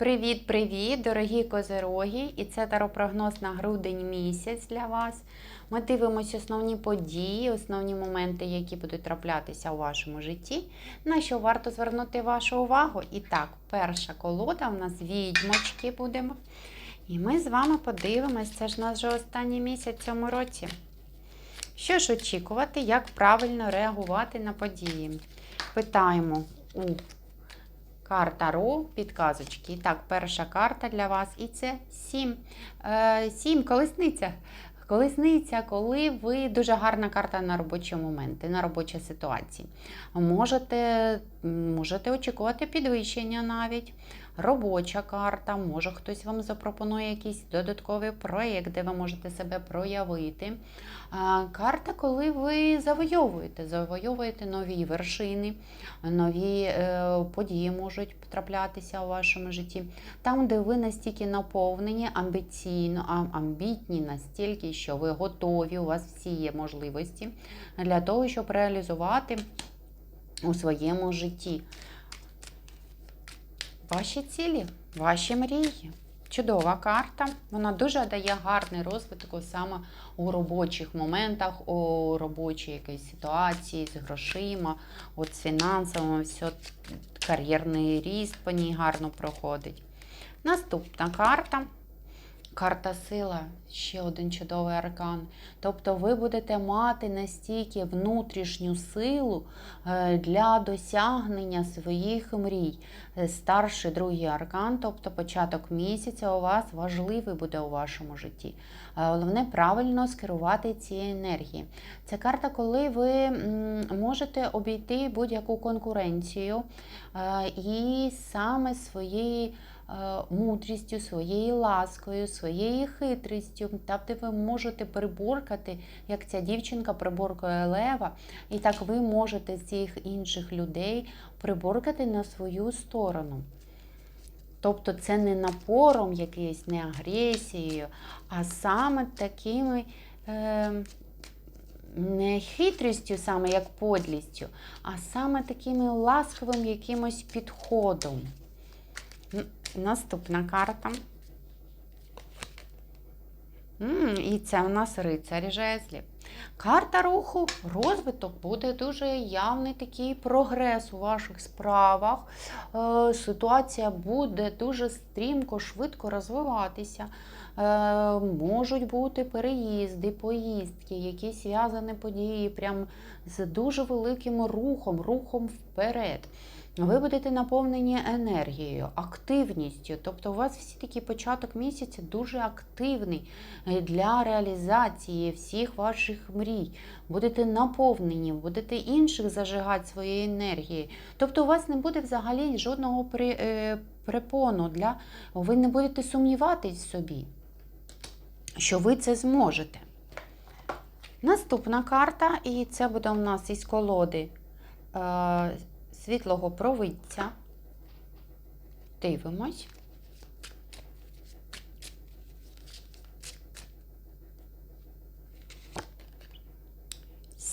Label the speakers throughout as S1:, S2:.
S1: Привіт-привіт, дорогі козироги! І це таропрогноз на грудень місяць для вас. Ми дивимося основні події, основні моменти, які будуть траплятися у вашому житті, на що варто звернути вашу увагу. І так, перша колода у нас відьмочки будемо. І ми з вами подивимось, це ж вже останній місяць в цьому році. Що ж очікувати, як правильно реагувати на події? Питаємо у карта Ро, підказочки. Так, перша карта для вас. І це сім. Е, сім, колесниця. Колесниця, коли ви дуже гарна карта на робочі моменти, на робочі ситуації. Можете, можете очікувати підвищення навіть. Робоча карта, може хтось вам запропонує якийсь додатковий проєкт, де ви можете себе проявити. Карта, коли ви завойовуєте, завойовуєте нові вершини, нові е, події можуть потраплятися у вашому житті. Там, де ви настільки наповнені, амбіційно, амбітні настільки, що ви готові, у вас всі є можливості для того, щоб реалізувати у своєму житті ваші цілі, ваші мрії. Чудова карта. Вона дуже дає гарний розвиток саме у робочих моментах, у робочій якійсь ситуації з грошима, от з фінансовим, все, кар'єрний ріст по ній гарно проходить. Наступна карта. Карта сила, ще один чудовий аркан. Тобто ви будете мати настільки внутрішню силу е, для досягнення своїх мрій. Е, Старший другий аркан, тобто початок місяця, у вас важливий буде у вашому житті. Е, Головне правильно скерувати ці енергії. Це карта, коли ви можете обійти будь-яку конкуренцію і саме своєї е, мудрістю, своєю ласкою, своєю хитрістю, там, де ви можете приборкати, як ця дівчинка приборкує лева, і так ви можете цих інших людей приборкати на свою сторону. Тобто це не напором якоюсь, не агресією, а саме такими. Е, не хитрістю, саме як подлістю, а саме таким ласковим якимось підходом. Наступна карта. І це у нас рицарі жезлів. Карта руху, розвиток буде дуже явний такий прогрес у ваших справах. Е, Ситуація буде дуже стрімко, швидко розвиватися. Е, Можуть бути переїзди, поїздки, якісь зв'язані події, прям з дуже великим рухом, рухом вперед. Ви будете наповнені енергією, активністю. Тобто у вас всі такий початок місяця дуже активний е, для реалізації всіх ваших мрій. Будете наповнені, будете інших зажигати своєю енергією. Тобто у вас не буде взагалі жодного е, препону. Для... Ви не будете сумніватись в собі, що ви це зможете. Наступна карта, і це буде у нас із колоди е, світлого провидця. Дивимось.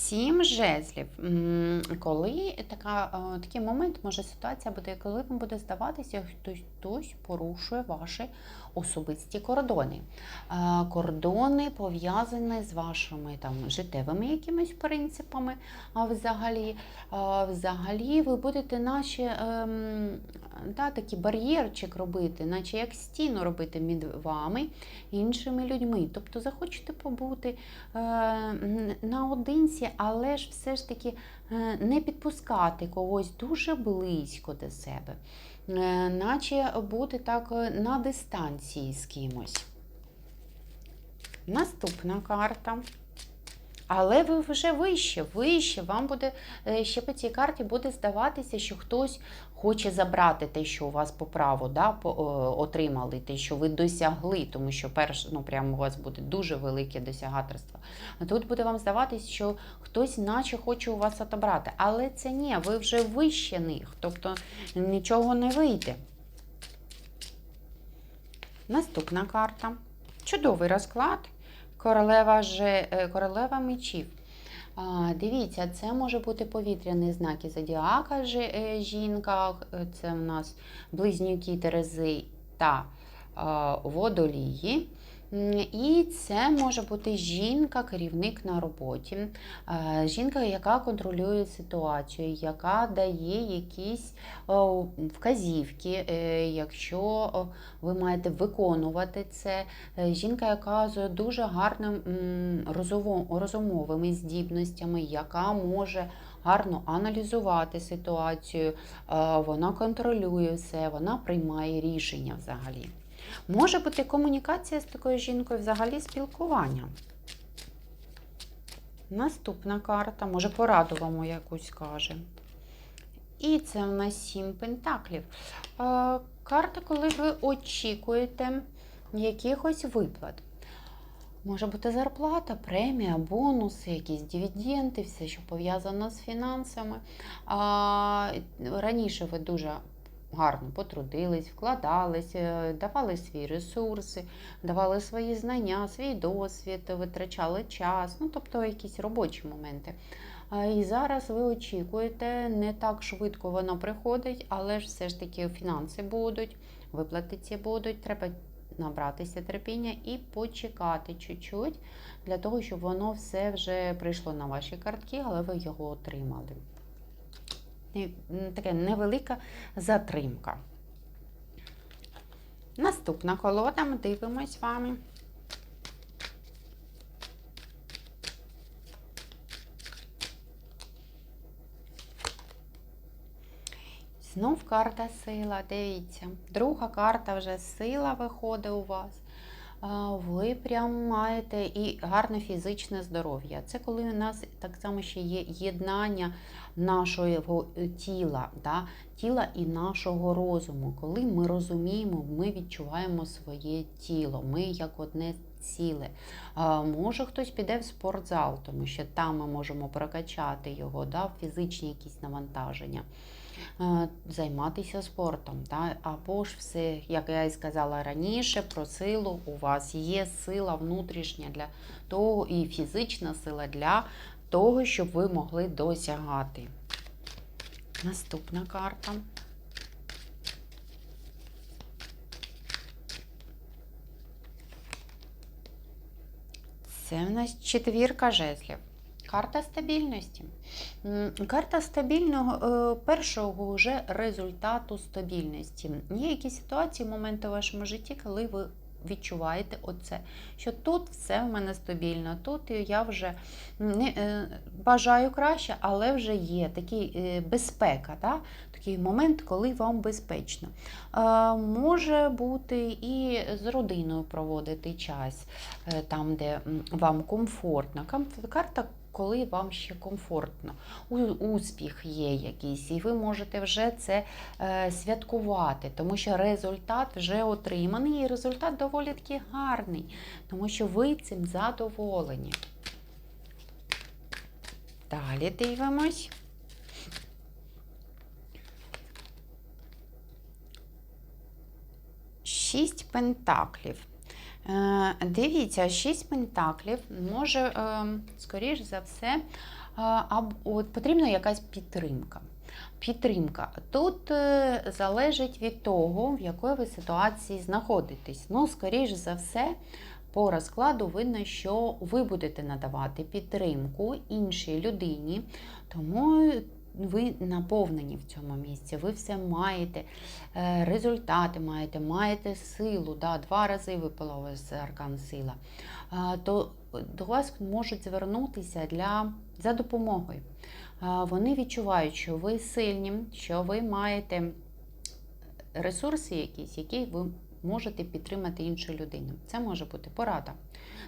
S1: Сім жезлів. Коли така, е, такий момент, може ситуація буде, коли вам буде здаватися, хтось хтось порушує ваші особисті кордони. Е, Кордони пов'язані з вашими там життєвими якимись принципами. А взагалі, е, взагалі ви будете ем, да, такий бар'єрчик робити, наче як стіну робити між вами іншими людьми. Тобто захочете побути наодинці, але ж все ж таки е, не підпускати когось дуже близько до себе, Е, наче бути так е, на дистанції з кимось. Наступна карта. Але ви вже вище, вище. Вам буде е, ще по цій карті буде здаватися, що хтось хоче забрати те, що у вас по праву да, по, отримали, те, що ви досягли, тому що перш, ну, прямо у вас буде дуже велике досягаторство. Тут буде вам здаватися, що хтось наче хоче у вас отобрати. Але це ні, ви вже вище них, тобто нічого не вийде. Наступна карта. Чудовий розклад. Королева, же, е, королева мечів. Дивіться, це може бути повітряний знак і зодіака е, жінка. Е, Це у нас близнюки Терези та водолії. І це може бути жінка, керівник на роботі, е, жінка, яка контролює ситуацію, яка дає якісь вказівки, е, якщо ви маєте виконувати це. Е, Жінка, яка з дуже гарним розумовими здібностями, яка може гарно аналізувати ситуацію, вона контролює все, вона приймає рішення взагалі. Може бути комунікація з такою жінкою, взагалі спілкування. Наступна карта, може пораду вам якусь каже. І це в нас сім пентаклів. Е, Карта, коли ви очікуєте якихось виплат. Може бути зарплата, премія, бонуси, якісь дивіденди, все, що пов'язано з фінансами. А, раніше ви дуже гарно потрудились, вкладались, е, давали свої ресурси, давали свої знання, свій досвід, витрачали час, ну тобто якісь робочі моменти. І зараз ви очікуєте, не так швидко воно приходить, але ж все ж таки фінанси будуть, виплати ці будуть. Треба набратися терпіння і почекати чуть-чуть для того, щоб воно все вже прийшло на ваші картки, але ви його отримали. Така невелика затримка. Наступна колода, ми дивимось з вами. Знов карта сила, дивіться. Друга карта вже сила виходить у вас. Ви прям маєте і гарне фізичне здоров'я. Це коли у нас так само ще є єднання нашого е, тіла, да? тіла і нашого розуму. Коли ми розуміємо, ми відчуваємо своє тіло, ми як одне ціле. Може хтось піде в спортзал, тому що там ми можемо прокачати його, да? фізичні якісь навантаження. Е, займатися спортом. Та? Або ж все, як я і сказала раніше, про силу у вас є сила внутрішня для того, і фізична сила для того, щоб ви могли досягати. Наступна карта. Це в нас четвірка жезлів. Карта стабільності. Карта стабільного е, першого вже результату стабільності. Є якісь ситуації, моменти в вашому житті, коли ви відчуваєте оце, що тут все в мене стабільно, тут я вже не, е, бажаю краще, але вже є такий е, безпека, да? такий момент, коли вам безпечно. Може бути і з родиною проводити час, там, де вам комфортно. Карта коли вам ще комфортно, успіх є якийсь, і ви можете вже це е, святкувати, тому що результат вже отриманий, і результат доволі таки гарний, тому що ви цим задоволені. Далі дивимось. Шість пентаклів. Е, Дивіться, шість пентаклів може, е, скоріш за все, е, от потрібна якась підтримка. Підтримка. Тут залежить від того, в якої ви ситуації знаходитесь. Ну, скоріш за все, по розкладу видно, що ви будете надавати підтримку іншій людині, тому ви наповнені в цьому місці, ви все маєте, е, результати маєте, маєте силу. Да, Два рази випало вас аркан сила. То до вас можуть звернутися для, за допомогою. Вони відчувають, що ви сильні, що ви маєте ресурси якісь, які ви можете підтримати іншу людину. Це може бути порада,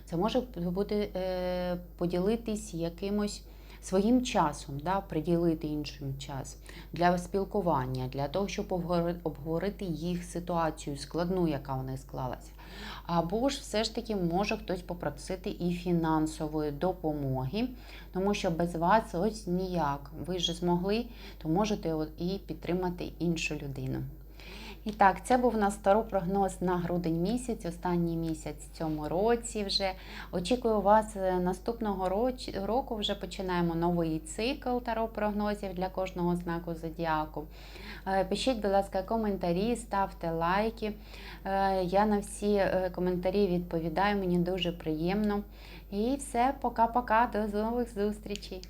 S1: це може бути е, поділитись якимось своїм часом, да, приділити іншим час для спілкування, для того, щоб обговорити їх ситуацію складну, яка у них склалася. Або ж все ж таки може хтось попросити і фінансової допомоги, тому що без вас ось ніяк. Ви ж змогли, то можете і підтримати іншу людину. І так, це був у нас таро прогноз на грудень місяць, останній місяць в цьому році вже. Очікую вас е, наступного року. Вже починаємо новий цикл таро прогнозів для кожного знаку зодіаку. Е, Пишіть, будь ласка, коментарі, ставте лайки. Е, Я на всі коментарі відповідаю, мені дуже приємно. І все, пока-пока, до нових зустрічей.